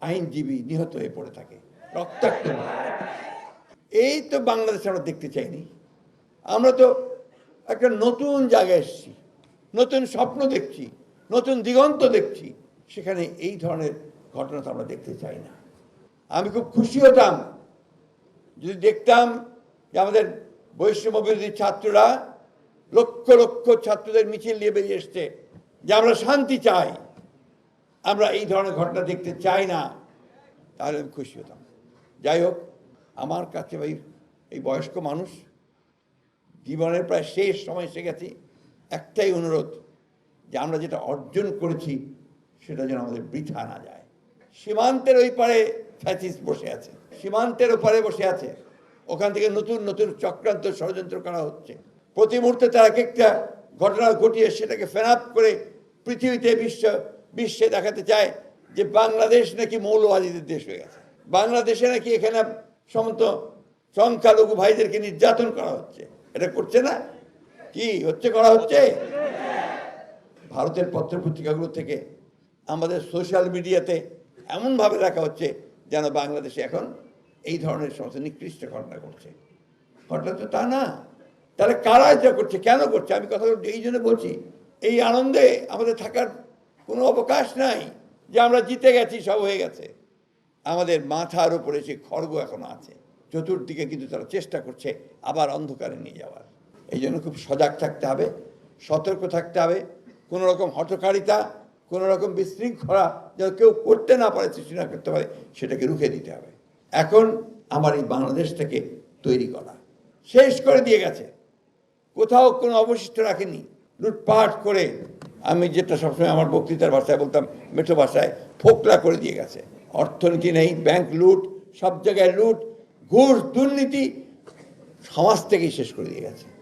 আইনজীবী নিহত হয়ে পড়ে থাকে। রক্তাক্ত এই তো বাংলাদেশ আমরা দেখতে চাইনি। আমরা তো একটা নতুন জায়গায় এসেছি। নতুন স্বপ্ন দেখছি। নতুন দিগন্ত দেখছি। সেখানে এই ধরনের ঘটনা তো আমরা দেখতে চাই না। আমি খুব খুশি হতাম যদি দেখতাম যে আমাদের বৈষম্য বিরোধী ছাত্ররা লক্ষ লক্ষ ছাত্রদের মিছিল নিয়ে বেরিয়ে এসছে। যে আমরা শান্তি চাই। আমরা এই ধরনের ঘটনা দেখতে চাই না, তাহলে আমি খুশি হতাম। যাই হোক, আমার কাছে ভাই, এই বয়স্ক মানুষ, জীবনের প্রায় শেষ সময় এসে গেছি। একটাই অনুরোধ, যে আমরা যেটা অর্জন করেছি, সেটা যেন আমাদের বৃথা না যায়। সীমান্তের ওই পারে ফ্যাসিস বসে আছে, সীমান্তের ওপারে বসে আছে। ওখান থেকে নতুন নতুন চক্রান্ত ষড়যন্ত্র করা হচ্ছে। প্রতি মুহূর্তে তারা এক একটা ঘটনা ঘটিয়ে সেটাকে ফেনাপ করে পৃথিবীতে বিশ্ব বিশ্বে দেখাতে চায় যে বাংলাদেশ নাকি মৌলবাদীদের দেশ হয়ে গেছে। বাংলাদেশে নাকি এখানে সমস্ত সংখ্যালঘু ভাইদেরকে নির্যাতন করা হচ্ছে। এটা করছে না? কি হচ্ছে, করা হচ্ছে? ভারতের পত্রপত্রিকাগুলো থেকে আমাদের সোশ্যাল মিডিয়াতে এমনভাবে রাখা হচ্ছে যেন বাংলাদেশে এখন এই ধরনের সমস্ত নিকৃষ্ট ঘটনা ঘটছে। ঘটনা তো তা না। তাহলে কারা এটা করছে, কেন করছে? আমি কথা এই জন্য বলছি, এই আনন্দে আমাদের থাকার কোনো অবকাশ নাই যে আমরা জিতে গেছি, সব হয়ে গেছে। আমাদের মাথার উপরে সে খড়গ এখনও আছে, চতুর্দিকে কিন্তু তারা চেষ্টা করছে আবার অন্ধকারে নিয়ে যাওয়ার। এই জন্য খুব সজাগ থাকতে হবে, সতর্ক থাকতে হবে, কোনো রকম হটকারিতা কোনো রকম বিশৃঙ্খলা যেন কেউ করতে না পারে, সৃষ্টি না করতে পারে, সেটাকে রুখে দিতে হবে। এখন আমার এই বাংলাদেশটাকে তৈরি করা। শেষ করে দিয়ে গেছে। কোথাও কোনো অবশিষ্ট রাখেনি। লুটপাট করে আমি যেটা সবসময় আমার বক্তৃতার ভাষায় বলতাম, মেঠো ভাষায়, ফোকলা করে দিয়ে গেছে। অর্থনীতি নেই, ব্যাংক লুট, সব জায়গায় লুট, ঘুষ, দুর্নীতি সমাজ থেকেই শেষ করে দিয়ে গেছে।